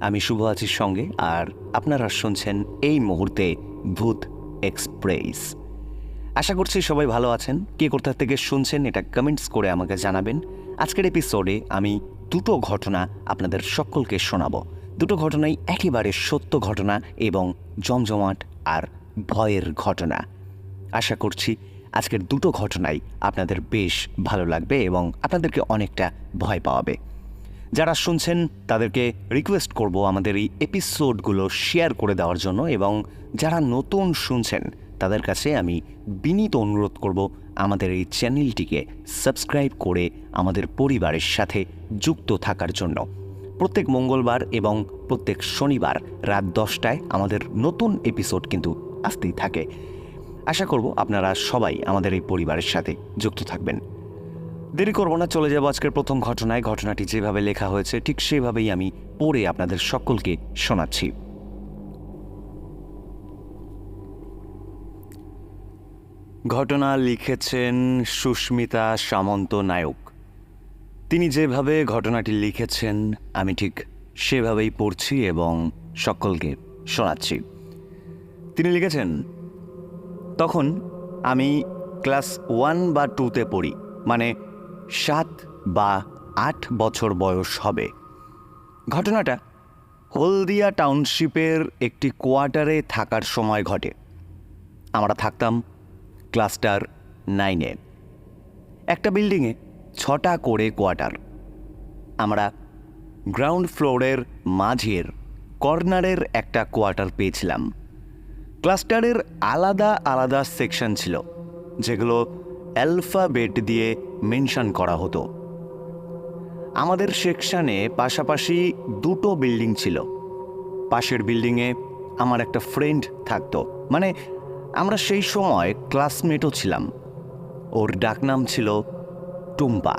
আমি শুভ আছির সঙ্গে, আর আপনারা শুনছেন এই মুহূর্তে ভূত এক্সপ্রেস। আশা করছি সবাই ভালো আছেন। কে কোথা থেকে শুনছেন এটা কমেন্টস করে আমাকে জানাবেন। আজকের এপিসোডে আমি দুটো ঘটনা আপনাদের সকলকে শোনাবো। দুটো ঘটনাই একেবারে সত্য ঘটনা এবং জমজমাট আর ভয়ের ঘটনা। আশা করছি আজকের দুটো ঘটনাই আপনাদের বেশ ভালো লাগবে এবং আপনাদেরকে অনেকটা ভয় পাওয়াবে। যারা শুনছেন, তাদেরকে রিকোয়েস্ট করব আমাদের এই এপিসোডগুলো শেয়ার করে দেওয়ার জন্য এবং যারা নতুন শুনছেন, তাদের কাছে আমি বিনীত অনুরোধ করব আমাদের এই চ্যানেলটিকে সাবস্ক্রাইব করে আমাদের পরিবারের সাথে যুক্ত থাকার জন্য। প্রত্যেক মঙ্গলবার এবং প্রত্যেক শনিবার রাত দশটায় আমাদের নতুন এপিসোড কিন্তু আসতেই থাকে। আশা করব আপনারা সবাই আমাদের এই পরিবারের সাথে যুক্ত থাকবেন। দেরি করব না, চলে যাব আজকের প্রথম ঘটনায়। ঘটনাটি যেভাবে লেখা হয়েছে, ঠিক সেভাবেই আমি পড়ে আপনাদের সকলকে শোনাচ্ছি। ঘটনা লিখেছেন সুস্মিতা সামন্ত নায়ক। তিনি যেভাবে ঘটনাটি লিখেছেন, আমি ঠিক সেভাবেই পড়ছি এবং সকলকে শোনাচ্ছি। তিনি লিখেছেন, তখন আমি ক্লাস ওয়ান বা টুতে পড়ি মানে সাত বা আট বছর বয়স হবে। ঘটনাটা হলদিয়া টাউনশিপের একটি কোয়ার্টারে থাকার সময় ঘটে। আমরা থাকতাম ক্লাস্টার নাইনে। একটা বিল্ডিংয়ে ছটা করে কোয়ার্টার। আমরা গ্রাউন্ড ফ্লোরের মাঝের কর্নারের একটা কোয়ার্টার পেয়েছিলাম। ক্লাস্টারের আলাদা আলাদা সেকশন ছিল, যেগুলো অ্যালফাবেট দিয়ে মেনশন করা হতো। আমাদের সেকশানে পাশাপাশি দুটো বিল্ডিং ছিল। পাশের বিল্ডিংয়ে আমার একটা ফ্রেন্ড থাকতো। মানে আমরা সেই সময় ক্লাসমেটও ছিলাম। ওর ডাকনাম ছিল টুম্পা।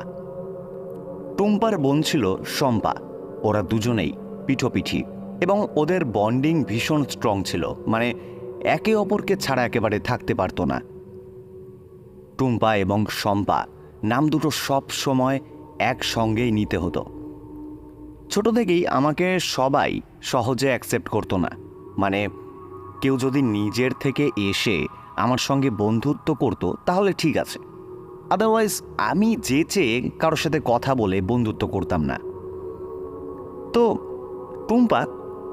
টুম্পার বোন ছিল শম্পা। ওরা দুজনেই পিঠোপিঠি এবং ওদের বন্ডিং ভীষণ স্ট্রং ছিল। মানে একে অপরকে ছাড়া একেবারে থাকতে পারতো না। টুম্পা এবং শম্পা নাম দুটো সব সময় একসঙ্গেই নিতে হতো। ছোট থেকেই আমাকে সবাই সহজে অ্যাকসেপ্ট করতো না। মানে কেউ যদি নিজের থেকে এসে আমার সঙ্গে বন্ধুত্ব করতো, তাহলে ঠিক আছে। আদারওয়াইজ আমি যে চেয়ে কারোর সাথে কথা বলে বন্ধুত্ব করতাম না। তো, টুম্পা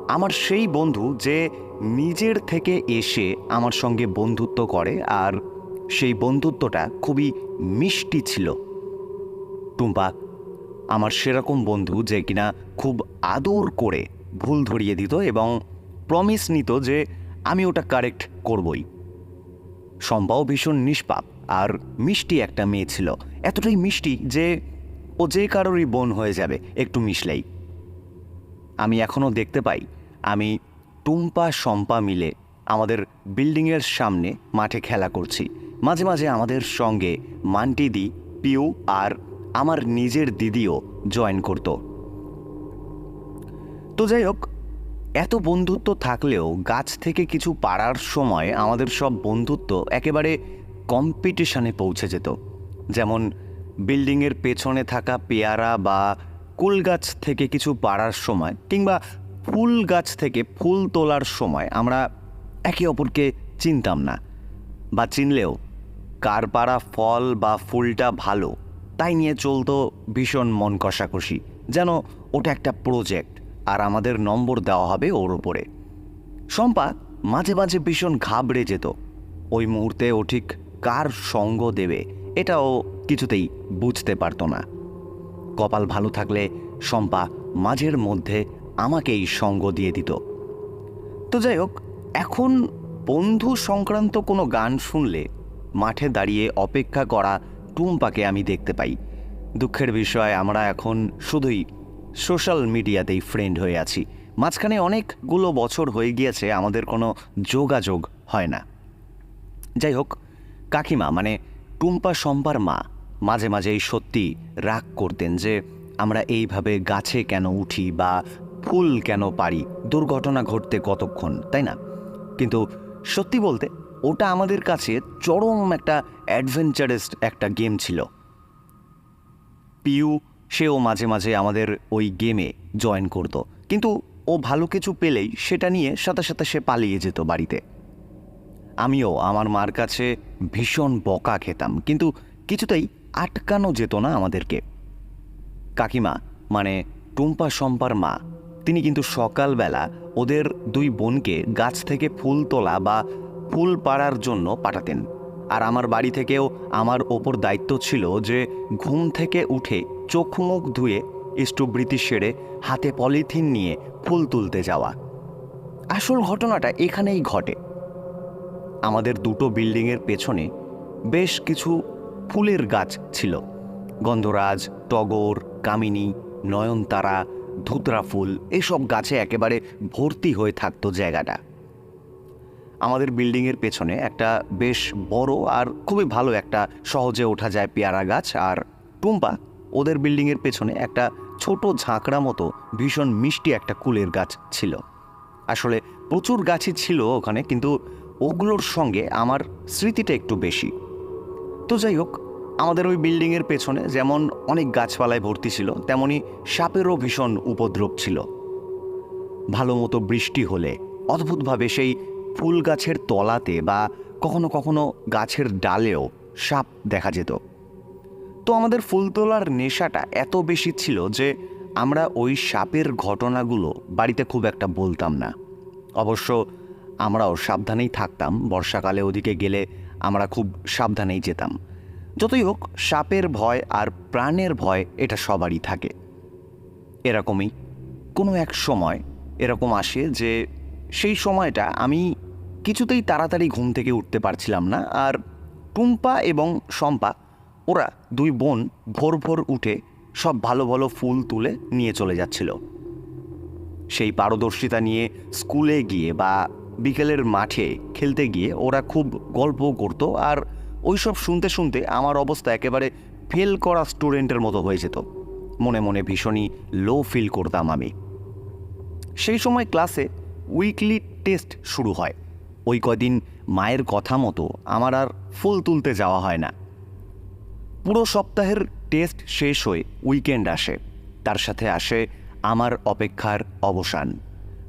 আমার সেই বন্ধু যে নিজের থেকে এসে আমার সঙ্গে বন্ধুত্ব করে আর সেই বন্ধুত্বটা খুবই মিষ্টি ছিল। টুম্পা, আমার সেরকম বন্ধু যে কিনা খুব আদর করে ভুল ধরিয়ে দিত এবং প্রমিস নিত যে আমি ওটা কারেক্ট করবই। শম্পাও ভীষণ নিষ্পাপ আর মিষ্টি একটা মেয়ে ছিল। এতটাই মিষ্টি যে ও যে কারোরই বোন হয়ে যাবে, একটু মিশলেই। আমি এখনও দেখতে পাই, আমি টুম্পা শম্পা মিলে আমাদের বিল্ডিংয়ের সামনে মাঠে খেলা করছি। মাঝে মাঝে আমাদের সঙ্গে মান্টিদি পিউ আর আমার নিজের দিদিও জয়েন করতো। তো যাই হোক, এত বন্ধুত্ব থাকলেও গাছ থেকে কিছু পাড়ার সময় আমাদের সব বন্ধুত্ব একেবারে কম্পিটিশনে পৌঁছে যেত। যেমন বিল্ডিংয়ের পেছনে থাকা পেয়ারা বা কুল গাছ থেকে কিছু পাড়ার সময় কিংবা ফুল গাছ থেকে ফুল তোলার সময় আমরা একে অপরকে চিনতাম না বা চিনলেও কার পাড়া ফল বা ফুলটা ভালো, তাই নিয়ে চলতো ভীষণ মন কষাকষি, যেন ওটা একটা প্রজেক্ট আর আমাদের নম্বর দেওয়া হবে ওর উপরে। শম্পা মাঝে মাঝে ভীষণ ঘাবড়ে যেত। ওই মুহূর্তে ও ঠিক কার সঙ্গ দেবে এটাও কিছুতেই বুঝতে পারতো না। কপাল ভালো থাকলে শম্পা মাঝের মধ্যে আমাকেই সঙ্গ দিয়ে দিত। তো যাই হোক, এখন বন্ধু সংক্রান্ত কোনো গান শুনলে মাঠে দাঁড়িয়ে অপেক্ষা করা টুম্পাকে আমি দেখতে পাই। দুঃখের বিষয়, আমরা এখন শুধুই সোশ্যাল মিডিয়াতেই ফ্রেন্ড হয়ে আছি। মাঝখানে অনেকগুলো বছর হয়ে গিয়েছে, আমাদের কোনো যোগাযোগ হয় না। যাই হোক, কাকিমা মানে টুম্পা সম্পার মা, মাঝে মাঝেই সত্যি রাগ করতেন যে, আমরা এইভাবে গাছে কেন উঠি বা ফুল কেন পারি দুর্ঘটনা ঘটতে কতক্ষণ, তাই না? কিন্তু সত্যি বলতে ওটা আমাদের কাছে চরম একটা অ্যাডভেঞ্চারাস একটা গেম ছিল। পিউ, সেও মাঝে মাঝে আমাদের ওই গেমে জয়েন করতো। কিন্তু ও ভালো কিছু পেলেই সেটা নিয়ে সাথে সাথে সে পালিয়ে যেত বাড়িতে। আমিও আমার মার কাছে ভীষণ বকা খেতাম, কিন্তু কিছুতেই আটকানো যেত না আমাদেরকে। কাকিমা মানে টুম্পা শম্পার মা, তিনি কিন্তু সকালবেলা ওদের দুই বোনকে গাছ থেকে ফুল তোলা বা ফুল পাড়ার জন্য পাঠাতেন। আর আমার বাড়ি থেকেও আমার ওপর দায়িত্ব ছিল যে ঘুম থেকে উঠে চোখ মুখ ধুয়ে ইষ্টবৃত্তি সেরে হাতে পলিথিন নিয়ে ফুল তুলতে যাওয়া। আসল ঘটনাটা এখানেই ঘটে। আমাদের দুটো বিল্ডিংয়ের পেছনে বেশ কিছু ফুলের গাছ ছিল। গন্ধরাজ, টগর, কামিনী, নয়নতারা, ধুতরা ফুল, এসব গাছে একেবারে ভর্তি হয়ে থাকতো জায়গাটা। আমাদের বিল্ডিংয়ের পেছনে একটা বেশ বড় আর খুবই ভালো একটা সহজে ওঠা যায় পেয়ারা গাছ আর টুম্পা, ওদের বিল্ডিংয়ের পেছনে একটা ছোট ঝাঁকড়া মতো ভীষণ মিষ্টি একটা কুলের গাছ ছিল। আসলে প্রচুর গাছই ছিল ওখানে, কিন্তু ওগুলোর সঙ্গে আমার স্মৃতিটা একটু বেশি। তো যাই হোক, আমাদের ওই বিল্ডিংয়ের পেছনে যেমন অনেক গাছপালায় ভর্তি ছিল, তেমনি সাপেরও ভীষণ উপদ্রব ছিল। ভালো মতো বৃষ্টি হলে, অদ্ভুতভাবে সেই ফুল গাছের তলাতে বা কখনো কখনো গাছের ডালেও সাপ দেখা যেত। তো আমাদের ফুল তোলার নেশাটা এত বেশি ছিল যে আমরা ওই সাপের ঘটনাগুলো বাড়িতে খুব একটা বলতাম না। অবশ্য আমরাও সাবধানেই থাকতাম, বর্ষাকালে ওদিকে গেলে আমরা খুব সাবধানেই যেতাম। যতই হোক, সাপের ভয় আর প্রাণের ভয় এটা সবারই থাকে। এরকমই কোনো এক সময় এরকম আসে যে সেই সময়টা আমি কিছুতেই তাড়াতাড়ি ঘুম থেকে উঠতে পারছিলাম না, আর টুম্পা এবং শম্পা, ওরা দুই বোন ভোর ভোর উঠে সব ভালো ভালো ফুল তুলে নিয়ে চলে যাচ্ছিল। সেই পারদর্শিতা নিয়ে স্কুলে গিয়ে বা বিকেলের মাঠে খেলতে গিয়ে ওরা খুব গল্প করত, আর ওইসব শুনতে শুনতে আমার অবস্থা একেবারে ফেল করা স্টুডেন্টের মতো হয়ে যেত। মনে মনে ভীষণই লো ফিল করতাম আমি। সেই সময় ক্লাসে উইকলি টেস্ট শুরু হয়। ওই কদিন মায়ের কথা মতো আমার আর ফুল তুলতে যাওয়া হয় না। পুরো সপ্তাহের টেস্ট শেষ হয়ে উইকেন্ড আসে, তার সাথে আসে আমার অপেক্ষার অবসান।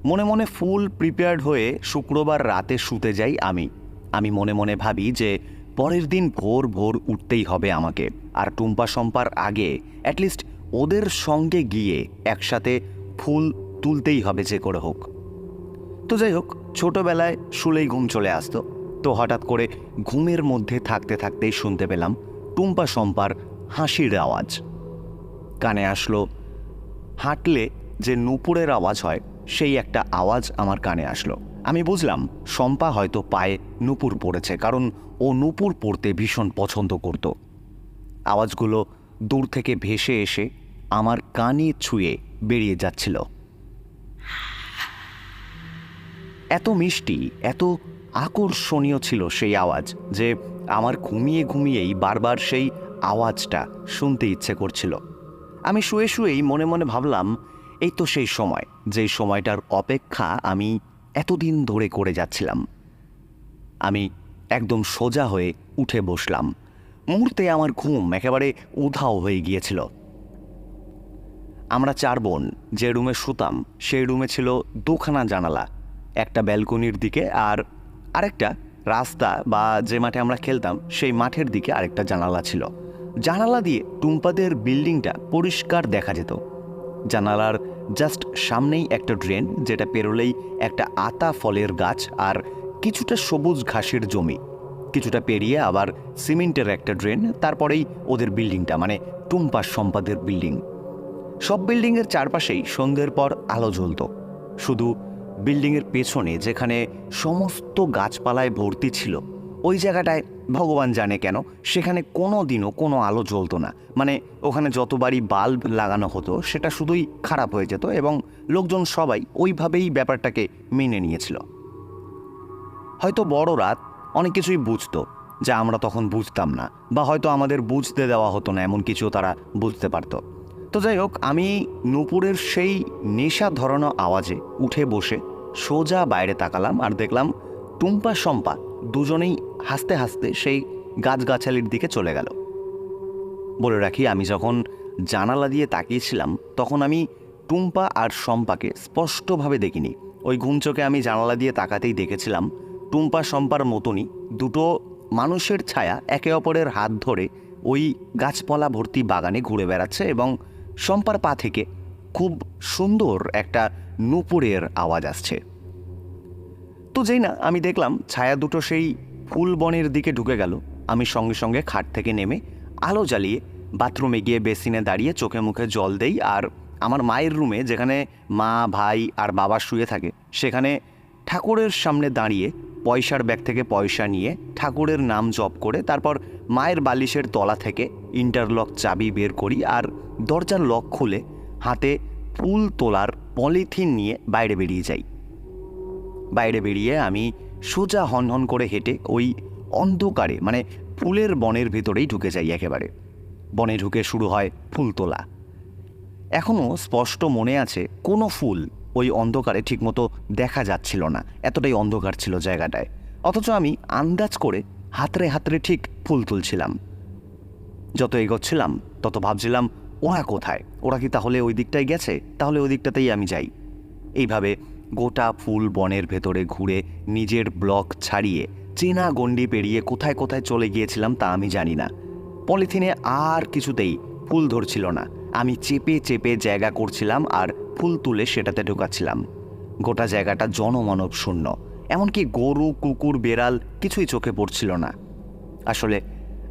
মনে মনে ফুল প্রিপেয়ার্ড হয়ে শুক্রবার রাতে শুতে যাই আমি। আমি মনে মনে ভাবি যে পরের দিন ভোর ভোর উঠতেই হবে আমাকে, আর টুম্পা সম্পার আগে অ্যাটলিস্ট ওদের সঙ্গে গিয়ে একসাথে ফুল তুলতেই হবে যে করে হোক। তো যাই হোক, ছোটবেলায় শুলেই ঘুম চলে আসতো। তো হঠাৎ করে ঘুমের মধ্যে থাকতে থাকতেই শুনতে পেলাম টুম্পা শম্পার হাসির আওয়াজ। কানে আসলো, হাঁটলে যে নূপুরের আওয়াজ হয়, সেই একটা আওয়াজ আমার কানে আসলো। আমি বুঝলাম, শম্পা হয়তো পায়ে নূপুর পড়েছে, কারণ ও নূপুর পড়তে ভীষণ পছন্দ করত। আওয়াজগুলো দূর থেকে ভেসে এসে আমার কানে ছুঁয়ে বেরিয়ে যাচ্ছিল। এত মিষ্টি, এত আকর্ষণীয় ছিল সেই আওয়াজ যে আমার ঘুমিয়ে ঘুমিয়েই বারবার সেই আওয়াজটা শুনতে ইচ্ছে করছিল। আমি শুয়ে শুয়েই মনে মনে ভাবলাম, এই তো সেই সময় যেই সময়টার অপেক্ষা আমি এতদিন ধরে করে যাচ্ছিলাম। আমি একদম সোজা হয়ে উঠে বসলাম। মুহূর্তে আমার ঘুম একেবারে উধাও হয়ে গিয়েছিল। আমরা চার বোন, যে রুমে শুতাম, সেই রুমে ছিল দুখানা জানালা। একটা ব্যালকনির দিকে আর আরেকটা রাস্তা বা যে মাঠে আমরা খেলতাম, সেই মাঠের দিকে আরেকটা জানালা ছিল। জানালা দিয়ে টুম্পাদের বিল্ডিংটা পরিষ্কার দেখা যেত। জানালার জাস্ট সামনেই একটা ড্রেন, যেটা পেরোলেই একটা আতা ফলের গাছ আর কিছুটা সবুজ ঘাসের জমি। কিছুটা পেরিয়ে আবার সিমেন্টের একটা ড্রেন, তারপরেই ওদের বিল্ডিংটা মানে টুম্পার সম্পাদের বিল্ডিং। সব বিল্ডিংয়ের চারপাশেই সন্ধ্যের পর আলো জ্বলত। শুধু বিল্ডিংয়ের পেছনে যেখানে সমস্ত গাছপালায় ভর্তি ছিল, ওই জায়গাটায় ভগবান জানে কেন, সেখানে কোনো দিনও কোনো আলো জ্বলতো না। মানে ওখানে যতবারই বাল্ব লাগানো হতো, সেটা শুধুই খারাপ হয়ে যেত এবং লোকজন সবাই ওইভাবেই ব্যাপারটাকে মেনে নিয়েছিল। হয়তো বড় রাত অনেক কিছুই বুঝতো, যা আমরা তখন বুঝতাম না, বা হয়তো আমাদের বুঝতে দেওয়া হতো না, এমন কিছু তারা বুঝতে পারতো। তো যাই হোক, আমি নূপুরের সেই নেশা ধরানো আওয়াজে উঠে বসে সোজা বাইরে তাকালাম আর দেখলাম টুম্পা শম্পা দুজনেই হাসতে হাসতে সেই গাছগাছালির দিকে চলে গেল। বলে রাখি, আমি যখন জানালা দিয়ে তাকিয়েছিলাম, তখন আমি টুম্পা আর শম্পাকে স্পষ্টভাবে দেখিনি। ওই ঘুমচোকে আমি জানালা দিয়ে তাকাতেই দেখেছিলাম, টুম্পা শম্পার মতনই দুটো মানুষের ছায়া একে অপরের হাত ধরে ওই গাছপালা ভর্তি বাগানে ঘুরে বেড়াচ্ছে এবং শম্পার পা থেকে খুব সুন্দর একটা নুপুরের আওয়াজ আসছে। তো যেই না, আমি দেখলাম ছায়া দুটো সেই ফুল বনের দিকে ঢুকে গেল। আমি সঙ্গে সঙ্গে খাট থেকে নেমে আলো জ্বালিয়ে বাথরুমে গিয়ে বেসিনে দাঁড়িয়ে চোখে মুখে জল দেই আর আমার মায়ের রুমে যেখানে মা, ভাই আর বাবা শুয়ে থাকে, সেখানে ঠাকুরের সামনে দাঁড়িয়ে পয়সার ব্যাগ থেকে পয়সা নিয়ে ঠাকুরের নাম জপ করে তারপর মায়ের বালিশের তলা থেকে ইন্টারলক চাবি বের করি আর দরজার লক খুলে হাতে ফুল তোলার পলিথিন নিয়ে বাইরে বেরিয়ে যাই। বাইরে বেরিয়ে আমি সোজা হনহন করে হেঁটে ওই অন্ধকারে মানে ফুলের বনের ভেতরেই ঢুকে যাই একেবারে। বনে ঢুকে শুরু হয় ফুল তোলা। এখনও স্পষ্ট মনে আছে কোনো ফুল ওই অন্ধকারে ঠিকমতো দেখা যাচ্ছিল না। এতটাই অন্ধকার ছিল জায়গাটায়। অথচ আমি আন্দাজ করে হাতড়ে হাতড়ে ঠিক ফুল তুলছিলাম। যত এগোচ্ছিলাম, তত ভাবছিলাম, ওরা কোথায়? ওরা কি তাহলে ওই দিকটায় গেছে? তাহলে ওই দিকটাতেই আমি যাই। এইভাবে গোটা ফুল বনের ভেতরে ঘুরে নিজের ব্লক ছাড়িয়ে চেনা গণ্ডি পেরিয়ে কোথায় কোথায় চলে গিয়েছিলাম তা আমি জানি না। পলিথিনে আর কিছুতেই ফুল ধরছিল না। আমি চেপে চেপে জায়গা করছিলাম আর ফুল তুলে সেটাতে ঢোকাচ্ছিলাম। গোটা জায়গাটা জনমানব শূন্য। এমনকি গরু, কুকুর, বেড়াল কিছুই চোখে পড়ছিল না। আসলে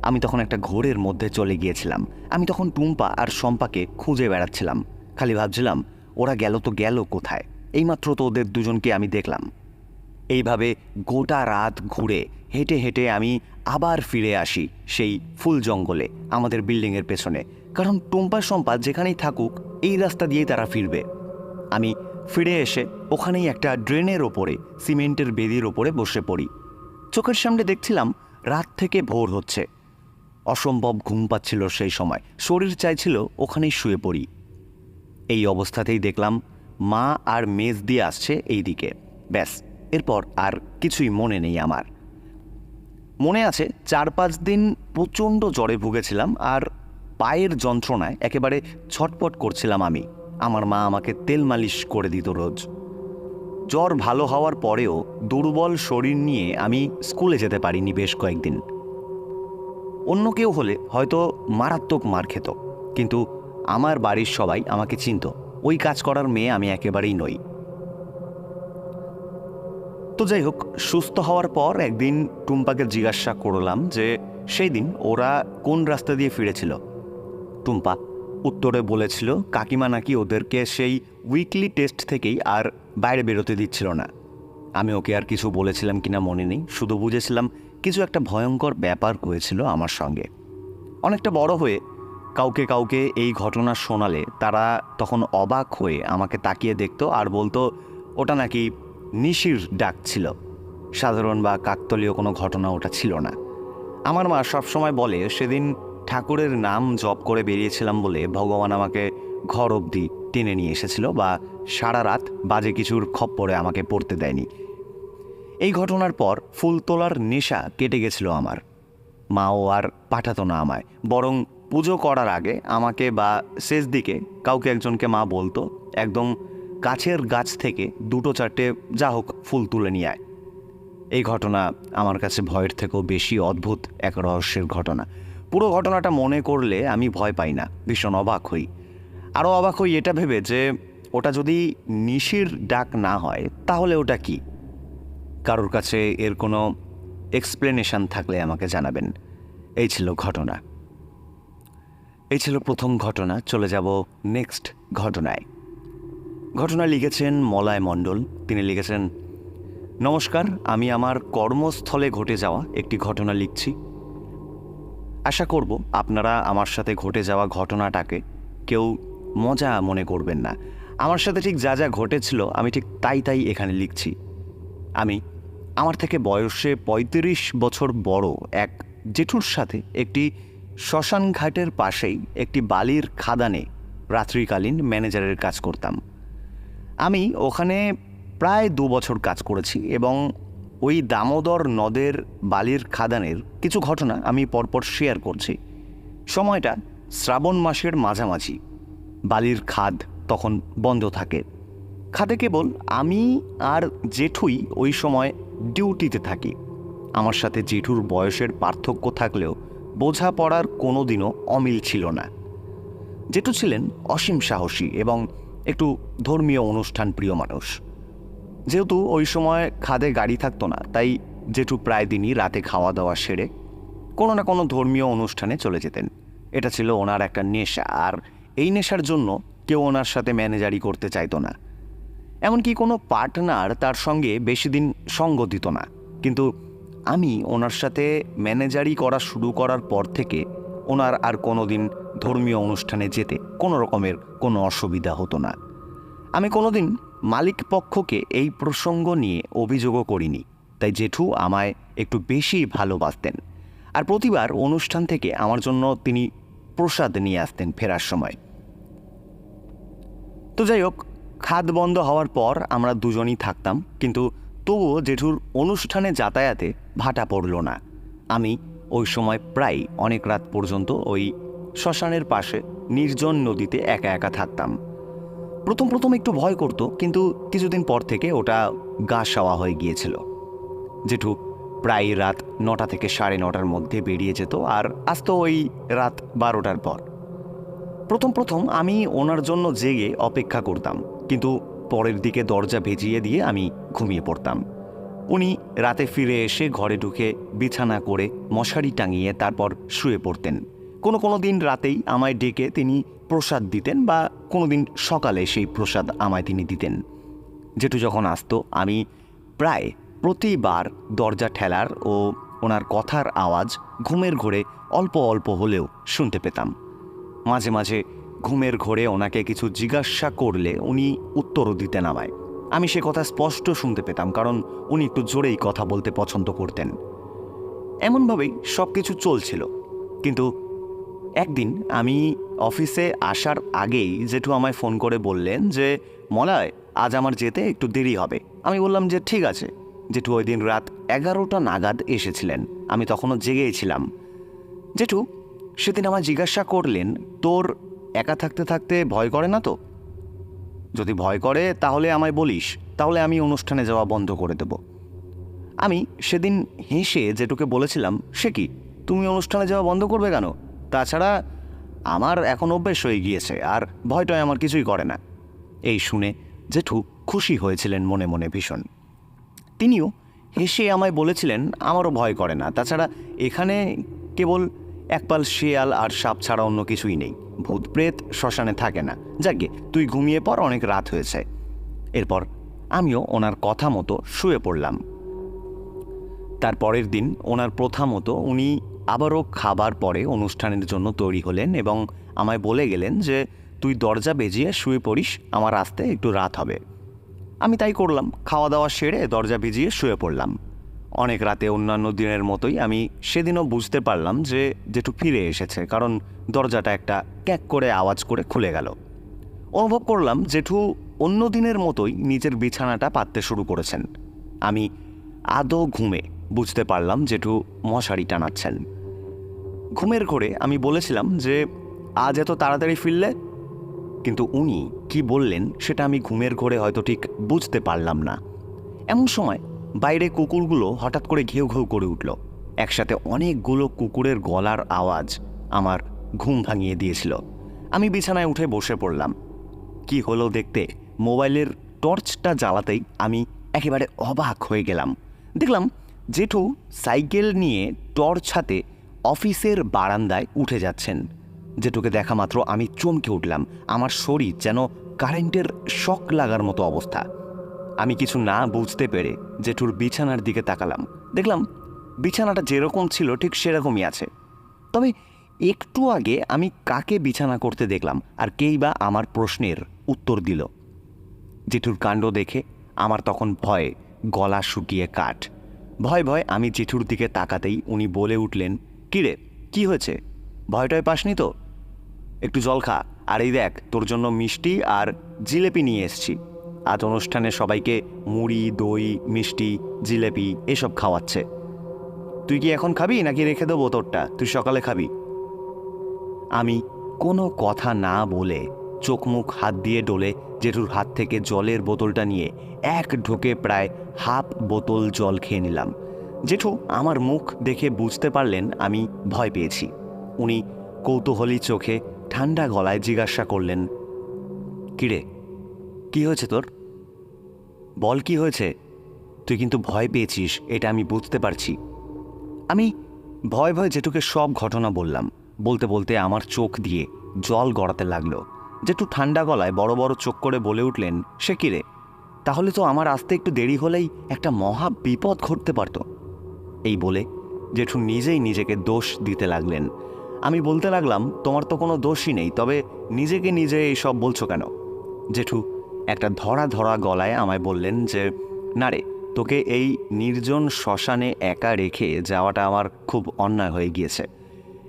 আমি তখন একটা ঘোরের মধ্যে চলে গিয়েছিলাম। আমি তখন টুম্পা আর শম্পাকে খুঁজে বেড়াচ্ছিলাম। খালি ভাবছিলাম, ওরা গেল তো গেল কোথায়? এইমাত্র তো ওদের দুজনকে আমি দেখলাম। এইভাবে গোটা রাত ঘুরে হেঁটে হেঁটে আমি আবার ফিরে আসি সেই ফুল জঙ্গলে, আমাদের বিল্ডিংয়ের পেছনে। কারণ টুম্পা, শম্পা যেখানেই থাকুক, এই রাস্তা দিয়েই তারা ফিরবে। আমি ফিরে এসে ওখানেই একটা ড্রেনের ওপরে, সিমেন্টের বেদির ওপরে বসে পড়ি। চোখের সামনে দেখছিলাম রাত থেকে ভোর হচ্ছে। অসম্ভব ঘুম পাচ্ছিল সেই সময়। শরীর চাইছিল ওখানেই শুয়ে পড়ি। এই অবস্থাতেই দেখলাম মা আর মেজ দিয়ে আসছে এই দিকে। ব্যাস, এরপর আর কিছুই মনে নেই আমার। মনে আছে চার পাঁচ দিন প্রচণ্ড জ্বরে ভুগেছিলাম আর পায়ের যন্ত্রণায় একেবারে ছটপট করছিলাম আমি। আমার মা আমাকে তেল মালিশ করে দিত রোজ। জ্বর ভালো হওয়ার পরেও দুর্বল শরীর নিয়ে আমি স্কুলে যেতে পারিনি বেশ কয়েকদিন। অন্য কেউ হলে হয়তো মারাত্মক মার খেত, কিন্তু আমার বাড়ির সবাই আমাকে চিনত। ওই কাজ করার মেয়ে আমি একেবারেই নই। তো যাই হোক, সুস্থ হওয়ার পর একদিন টুম্পাকে জিজ্ঞাসা করলাম যে, সেই দিন ওরা কোন রাস্তা দিয়ে ফিরেছিল? টুম্পা উত্তরে বলেছিল, কাকিমা নাকি ওদেরকে সেই উইকলি টেস্ট থেকেই আর বাইরে বেরোতে দিচ্ছিল না। আমি ওকে আর কিছু বলেছিলাম কিনা মনে নেই, শুধু বুঝেছিলাম কিছু একটা ভয়ঙ্কর ব্যাপার হয়েছিল আমার সঙ্গে। অনেকটা বড় হয়ে কাউকে কাউকে এই ঘটনা শোনালে তারা তখন অবাক হয়ে আমাকে তাকিয়ে দেখতো আর বলতো, ওটা নাকি নিশির ডাক ছিল। সাধারণ বা কাকতলীয় কোনো ঘটনা ওটা ছিল না। আমার মা সবসময় বলে, সেদিন ঠাকুরের নাম জপ করে বেরিয়েছিলাম বলে ভগবান আমাকে ঘর অবধি টেনে নিয়ে এসেছিল বা সারা রাত বাজে কিছুর খপ্পরে আমাকে পড়তে দেয়নি। এই ঘটনার পর ফুল তোলার নেশা কেটে গেছিল আমার। মাও আর পাঠাতো না আমায়। বরং পুজো করার আগে আমাকে বা শেষ দিকে কাউকে একজনকে মা বলতো, একদম গাছের গাছ থেকে দুটো চারটে যা হোক ফুল তুলে নিয়ে আয়। এই ঘটনা আমার কাছে ভয়ের থেকেও বেশি অদ্ভুত এক রহস্যের ঘটনা। পুরো ঘটনাটা মনে করলে আমি ভয় পাই না, ভীষণ অবাক হই। আরও অবাক হই এটা ভেবে যে ওটা যদি নিশির ডাক না হয়, তাহলে ওটা কি? কারোর কাছে এর কোনো এক্সপ্লেনেশন থাকলে আমাকে জানাবেন। এই ছিল ঘটনা। এই ছিল প্রথম ঘটনা, চলে যাব নেক্সট ঘটনায়। ঘটনা লিখেছেন মলায় মণ্ডল। তিনি লিখেছেন, নমস্কার, আমি আমার কর্মস্থলে ঘটে যাওয়া একটি ঘটনা লিখছি। আশা করব আপনারা আমার সাথে ঘটে যাওয়া ঘটনাটাকে কেউ মজা মনে করবেন না। আমার সাথে ঠিক যা যা ঘটেছিল, আমি ঠিক তাই তাই এখানে লিখছি। আমি আমার থেকে বয়সে ৩৫ বছর বড় এক জেঠুর সাথে একটি শ্মশান ঘাটের পাশেই একটি বালির খাদানে রাত্রিকালীন ম্যানেজারের কাজ করতাম। আমি ওখানে প্রায় দু বছর কাজ করেছি এবং ওই দামোদর নদের বালির খাদানের কিছু ঘটনা আমি পরপর শেয়ার করছি। সময়টা শ্রাবণ মাসের মাঝামাঝি। বালির খাদ তখন বন্ধ থাকে। খাদে কেবল আমি আর জেঠুই ওই সময় ডিউটিতে থাকি। আমার সাথে জেঠুর বয়সের পার্থক্য থাকলেও বোঝাপড়ার কোনো দিনও অমিল ছিল না। জেঠু ছিলেন অসীম সাহসী এবং একটু ধর্মীয় অনুষ্ঠান প্রিয় মানুষ। যেহেতু ওই সময় খাদে গাড়ি থাকতো না, তাই জেঠু প্রায় দিনই রাতে খাওয়া দাওয়া সেরে কোনো না কোনো ধর্মীয় অনুষ্ঠানে চলে যেতেন। এটা ছিল ওনার একটা নেশা, আর এই নেশার জন্য কেউ ওনার সাথে ম্যানেজারি করতে চাইতো না। এমনকি কোনো পার্টনার তার সঙ্গে বেশি দিন সঙ্গ দিত না। কিন্তু আমি ওনার সাথে ম্যানেজারি করা শুরু করার পর থেকে ওনার আর কোনো দিন ধর্মীয় অনুষ্ঠানে যেতে কোনো রকমের কোনো অসুবিধা হতো না। আমি কোনোদিন মালিক পক্ষকে এই প্রসঙ্গ নিয়ে অভিযোগও করিনি। তাই জেঠু আমায় একটু বেশি ভালোবাসতেন। আর প্রতিবার অনুষ্ঠান থেকে আমার জন্য তিনি প্রসাদ নিয়ে আসতেন ফেরার সময়। তো যাই হোক, খাদ বন্ধ হওয়ার পর আমরা দুজনই থাকতাম, কিন্তু তবুও জেঠুর অনুষ্ঠানে যাতায়াতে ভাটা পড়ল না। আমি ওই সময় প্রায় অনেক রাত পর্যন্ত ওই শ্মশানের পাশে নির্জন নদীতে একা একা থাকতাম। প্রথম প্রথম একটু ভয় করতো, কিন্তু কিছুদিন পর থেকে ওটা গা সাওয়া হয়ে গিয়েছিল। জেঠু প্রায় রাত নটা থেকে সাড়ে নটার মধ্যে বেরিয়ে যেত আর আসতো ওই রাত বারোটার পর। প্রথম প্রথম আমি ওনার জন্য জেগে অপেক্ষা করতাম, কিন্তু পরের দিকে দরজা ভেজিয়ে দিয়ে আমি ঘুমিয়ে পড়তাম। উনি রাতে ফিরে এসে ঘরে ঢুকে বিছানা করে মশারি টাঙিয়ে তারপর শুয়ে পড়তেন। কোনো কোনো দিন রাতেই আমায় ডেকে তিনি প্রসাদ দিতেন বা কোনো দিন সকালে সেই প্রসাদ আমায় তিনি দিতেন। জেঠু যখন আসতো, আমি প্রায় প্রতিবার দরজা ঠেলার ও ওনার কথার আওয়াজ ঘুমের ঘোরে অল্প অল্প হলেও শুনতে পেতাম। মাঝে মাঝে ঘুমের ঘোরে ওনাকে কিছু জিজ্ঞাসা করলে উনি উত্তরও দিতেন আমায়। আমি সে কথা স্পষ্ট শুনতে পেতাম, কারণ উনি একটু জোরেই কথা বলতে পছন্দ করতেন। এমনভাবেই সব কিছু চলছিল। কিন্তু একদিন আমি অফিসে আসার আগেই জেঠু আমায় ফোন করে বললেন যে, মলায়, আজ আমার যেতে একটু দেরি হবে। আমি বললাম যে, ঠিক আছে। জেঠু ওই দিন রাত এগারোটা নাগাদ এসেছিলেন। আমি তখনও জেগেই ছিলাম। জেঠু, সেদিন আমায় জিজ্ঞাসা করলেন, তোর একা থাকতে থাকতে ভয় করে না তো? যদি ভয় করে, তাহলে আমায় বলিস। তাহলে আমি অনুষ্ঠানে যাওয়া বন্ধ করে দেব। আমি সেদিন হেসে যেটুকে বলেছিলাম, সে কি? তুমি অনুষ্ঠানে যাওয়া বন্ধ করবে কেন? তাছাড়া আমার এখন অভ্যেস হয়ে গিয়েছে, আর ভয়টয় আমার কিছুই করে না। এই শুনে জেঠু খুশি হয়েছিলেন মনে মনে ভীষণ। তিনিও হেসে আমায় বলেছিলেন, আমারও ভয় করে না। তাছাড়া এখানে কেবল একপাল শিয়াল আর সাপ ছাড়া অন্য কিছুই নেই। ভূত প্রেত শ্মশানে থাকে না। যাকে তুই ঘুমিয়ে পর অনেক রাত হয়েছে। এরপর আমিও ওনার কথা মতো শুয়ে পড়লাম। তার পরের দিন ওনার প্রথা মতো উনি আবারও খাবার পরে অনুষ্ঠানের জন্য তৈরি হলেন এবং আমায় বলে গেলেন যে, তুই দরজা বেজিয়ে শুয়ে পড়িস, আমার আসতে একটু রাত হবে। আমি তাই করলাম খাওয়া দাওয়া সেরে দরজা ভিজিয়ে শুয়ে পড়লাম। অনেক রাতে অন্যান্য দিনের মতোই আমি সেদিনও বুঝতে পারলাম যে জেঠু ফিরে এসেছে, কারণ দরজাটা একটা ক্যাক করে আওয়াজ করে খুলে গেল। অনুভব করলাম জেঠু অন্য দিনের মতোই নিজের বিছানাটা পাততে শুরু করেছেন। আমি আদৌ ঘুমে বুঝতে পারলাম জেঠু মশারি টানাচ্ছেন। ঘুমের ঘোরে আমি বলেছিলাম যে, আজ এত তাড়াতাড়ি ফিরলে? কিন্তু উনি কি বললেন সেটা আমি ঘুমের ঘোরে হয়তো ঠিক বুঝতে পারলাম না। এমন সময় বাইরে কুকুরগুলো হঠাৎ করে ঘেউ ঘেউ করে উঠল। একসাথে অনেকগুলো কুকুরের গলার আওয়াজ আমার ঘুম ভাঙিয়ে দিয়েছিল। আমি বিছানায় উঠে বসে পড়লাম। কি হলো দেখতে? মোবাইলের টর্চটা জ্বালাতেই আমি একেবারে অবাক হয়ে গেলাম। দেখলাম জেঠু সাইকেল নিয়ে টর্চ হাতে অফিসের বারান্দায় উঠে যাচ্ছেন। জেঠুকে দেখা মাত্র আমি চমকে উঠলাম, আমার শরীর যেন কারেন্টের শক লাগার মতো অবস্থা। আমি কিছু না বুঝতে পেরে জেঠুর বিছানার দিকে তাকালাম। দেখলাম বিছানাটা যেরকম ছিল, ঠিক সেরকমই আছে। তবে একটু আগে আমি কাকে বিছানা করতে দেখলাম, আর কেই বা আমার প্রশ্নের উত্তর দিল। জেঠুর কাণ্ড দেখে আমার তখন ভয়ে গলা শুকিয়ে কাঠ। ভয় ভয় আমি জেঠুর দিকে তাকাতেই উনি বলে উঠলেন কিরে? কি হয়েছে? ভয়টয় পাসনি তো? একটু জল খা। আর এই দেখ, তোর জন্য মিষ্টি আর জিলেপি নিয়ে এসছি। আজ অনুষ্ঠানে সবাইকে মুড়ি, দই, মিষ্টি, জিলেপি এসব খাওয়াচ্ছে। তুই কি এখন খাবি নাকি রেখে দেবো তোরটা? তুই সকালে খাবি। আমি কোনো কথা না বলে চোখ মুখ হাত দিয়ে ডলে জেঠুর হাত থেকে জলের বোতলটা নিয়ে এক ঢোকে প্রায় হাফ বোতল জল খেয়ে নিলাম। জেঠু, আমার মুখ দেখে বুঝতে পারলেন আমি ভয় পেয়েছি। উনি কৌতূহলী চোখে ঠান্ডা গলায় জিজ্ঞাসা করলেন, কিরে, কি হয়েছে তোর? বল কি হয়েছে? তুই কিন্তু ভয় পেয়েছিস, এটা আমি বুঝতে পারছি। আমি ভয় ভয় জেঠুকে সব ঘটনা বললাম, বলতে বলতে আমার চোখ দিয়ে জল গড়াতে লাগল। জেঠু ঠান্ডা গলায় বড় বড় চোখ করে বলে উঠলেন, সে কিরে? তাহলে তো আমার আসতে একটু দেরি হলেই একটা মহা বিপদ ঘটতে পারত। এই বলে জেঠু নিজেই নিজেকে দোষ দিতে লাগলেন। আমি বলতে লাগলাম, তোমার তো কোনো দোষই নেই, তবে নিজেকে নিজে এইসব বলছো কেন? জেঠু একটা ধরা ধরা গলায় আমায় বললেন যে, না রে, তোকে এই নির্জন শ্মশানে একা রেখে যাওয়াটা আমার খুব অন্যায় হয়ে গিয়েছে।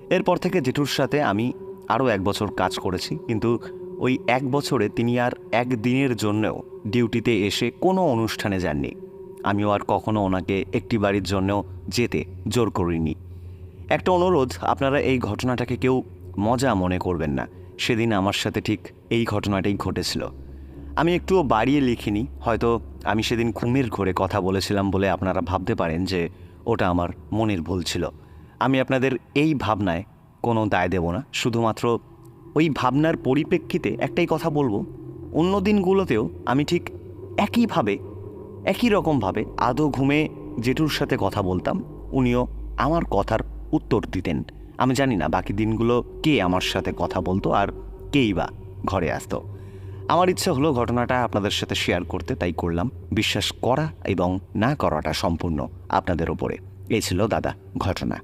এরপর থেকে জেঠুর সাথে আমি আরও এক বছর কাজ করেছি, কিন্তু ওই এক বছরে তিনি আর একদিনের জন্যও ডিউটিতে এসে কোনো অনুষ্ঠানে যাননি। আমিও আর কখনো ওনাকে একটি বাড়ির জন্যও যেতে জোর করিনি। একটা অনুরোধ, আপনারা এই ঘটনাটাকে কেউ মজা মনে করবেন না। সেদিন আমার সাথে ঠিক এই ঘটনাটাই ঘটেছিল। আমি একটুও বাড়িয়ে লিখিনি, হয়তো আমি সেদিন ঘুমের ঘোরে কথা বলেছিলাম বলে আপনারা ভাবতে পারেন যে ওটা আমার মনের ভুল ছিল। আমি আপনাদের এই ভাবনায় কোনো দায় দেব না, শুধুমাত্র ওই ভাবনার পরিপ্রেক্ষিতে একটাই কথা বলব। অন্য দিনগুলোতেও আমি ঠিক একইভাবে একই রকমভাবে আদৌ ঘুমে জেঠুর সাথে কথা বলতাম, উনিও আমার কথার উত্তর দিতেন। আমি জানি না বাকি দিনগুলো কে আমার সাথে কথা বলতো আর কেই বা ঘরে আসতো। আমার ইচ্ছা হলো ঘটনাটা আপনাদের সাথে শেয়ার করতে, তাই করলাম। বিশ্বাস করা এবং না করাটা সম্পূর্ণ আপনাদের ওপরে। এই ছিল দাদা, ঘটনা।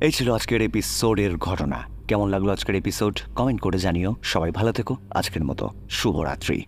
এই ছিল আজকের এপিসোডের ঘটনা। কেমন লাগল আজকের এপিসোড? কমেন্ট করে জানিও। সবাই ভালো থেকো। আজকের মতো শুভরাত্রি।